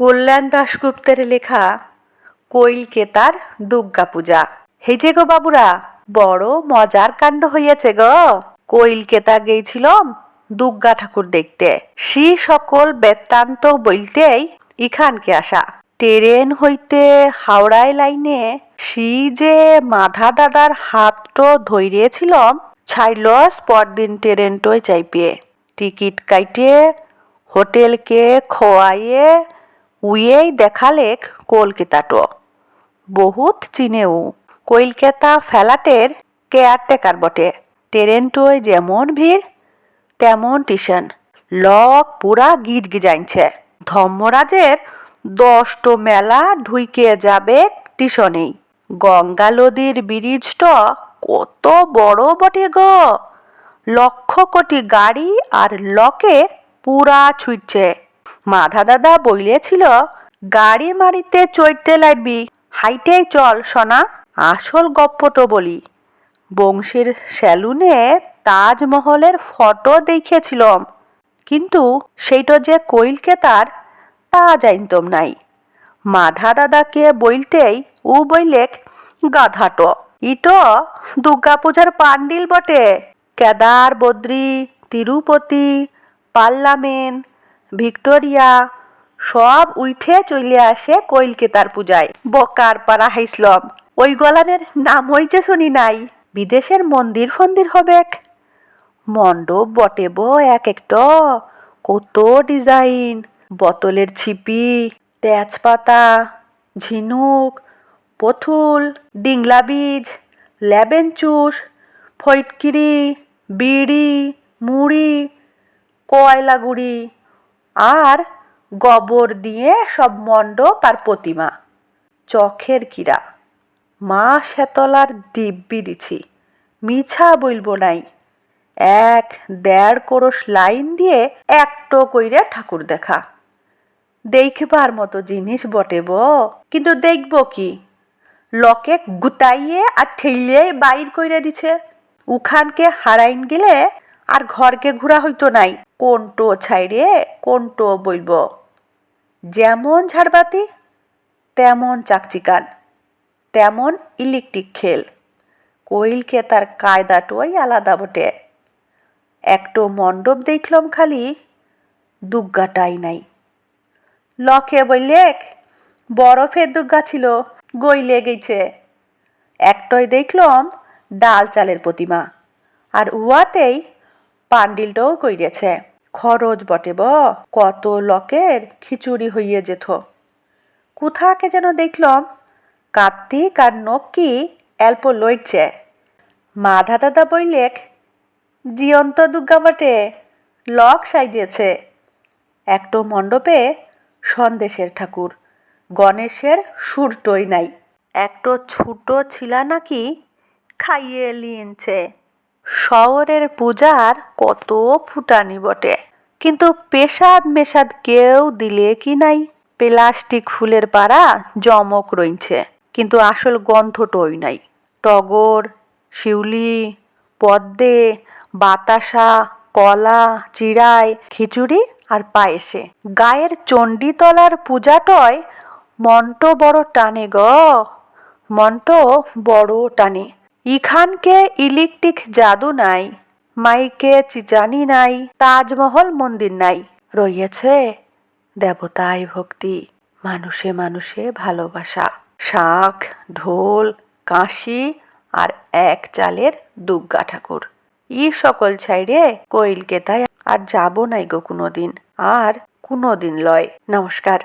কল্যাণ দাশগুপ্তের লেখা কৈলকেতার দুর্গা পূজা। হে যে গো বাবুরা, বড় মজার কাণ্ড হইয়াছে গো। কৈলকেতা গেছিলাম দুর্গা ঠাকুর দেখতে। সি সকল বেত্তান্ত বলতেই ইখানকে আসা। ট্রেন হইতে হাওড়ায় লাইনে সি যে মাধা দাদার হাতটো ধৈরিয়েছিলাম ছাইলস পরদিন ট্রেনটই চাইপে টিকিট কাইটে হোটেলকে খোয়াইয়ে উইয়েই দেখালেক কলকাতাটো। বহুত চিনেও। কলকাতা ফ্ল্যাটের কেয়ারটেকার বটে। ট্রেনটোয় যেমন ভিড়, তেমন টিশন। লক পুরা গিজ গিজাইছে ধর্মরাজের দশটো মেলা ঢুইকে যাবে টিউশনেই গঙ্গা নদীর ব্রিজটা কত বড় বটে গো! লক্ষ কোটি গাড়ি আর লকে পুরা ছুটছে। মাধা দাদা বইলেছিল গাড়ি মারিতে চড়তে লাগবি। হাইটেই চল, সোনা। আসল গপ্পটো বলি। বংশীর সেলুনে তাজমহলের ফটো দেখেছিলাম কিন্তু সেইটা যে কইলকেতার তা জানতম নাই। মাধা দাদাকে বইলতেই ও বইলেক গাধাটো, ইটো দুর্গা পূজার পান্ডিল বটে। কেদার, বদ্রী, তিরুপতি পার্লামেন্ট ভিক্টোরিয়া সব উঠে চলে আসে কইলকেতার পূজায়। বকার পাড়া হাইসলম। ওই গলানের নাম হইছে শুনি নাই। বিদেশের মন্দির ফন্দির হবেক মণ্ডপ বটে বো এক একটা। কত ডিজাইন। বোতলের ছিপি, তেজপাতা, ঝিনুক, পথুল, ডিংলা বীজ, লেবেন চুষ ফৈটকিরি বিড়ি, মুড়ি, কয়লা গুড়ি। আর গোবর দিয়ে সব মণ্ডপ আর প্রতিমা। চখের কিরা মা শেতলার দিব্যি দিছি। মিছা বলব নাই। এক দেড় কোরস লাইন দিয়ে একটো কইরে ঠাকুর দেখা। দেখবার মতো জিনিস বটে ব, কিন্তু দেখব কি? লকে গুতাইয়ে আর ঠেইলে বাইর কইরে দিছে। উখানকে হারাইন গেলে আর ঘরকে ঘুরা হইতো নাই। কোনটো ছাইরে কোনটো বইব যেমন ঝাড়বাতি তেমন চাকচিকান, তেমন ইলেকট্রিক খেল। কোইলকে তার কায়দাটোই আলাদা বটে। একটো মণ্ডপ দেখলাম খালি দুগ্গাটাই নাই। লকে বললেক বরফের দুগ্গা ছিল, গইলে গেছে একটাই দেখলাম ডাল চালের প্রতিমা, আর উয়াতেই পান্ডিলটাও কইরেছে খরচ বটে ব, কত লকের খিচুড়ি হইয়ে যেত। কোথাকে যেন দেখলাম কার্তিক আর নক্কি অল্প লইছে মাধা দাদা বইলেক, জিয়ন্ত দুর্গা বটে, লক সাইজেছে একটো মণ্ডপে সন্দেশের ঠাকুর, গণেশের সুরটই নাই। একটো ছোটো ছিলা নাকি খাইয়ে লিয়েছে। শহরের পূজার কত ফুটানি বটে। কিন্তু পেশাদ মেশাদ কেউ দিলে কি নাই? প্লাস্টিক ফুলের পাড়া জমক রইছে, কিন্তু আসল গন্ধটই নাই। টগর, শিউলি, পদ্মে, বাতাসা, কলা, চিড়াই, খিচুড়ি আর পায়েসে। গায়ের চণ্ডীতলার পূজাটয় মন্ট বড় টানে গ, মন্ট বড় টানে। ইখানকে ইলেকট্রিক জাদু নাই, মাইকে চিচানি নাই, তাজমহল মন্দির নাই। রইয়াছে দেবতায় ভক্তি, মানুষে মানুষে ভালোবাসা। শাঁখ, ঢোল, কাশি আর এক চালের দুর্গা ঠাকুর। ই সকল ছাইরে কইলকে তাই আর যাব নাই গো কোনোদিন, আর কোনোদিন লয়। নমস্কার।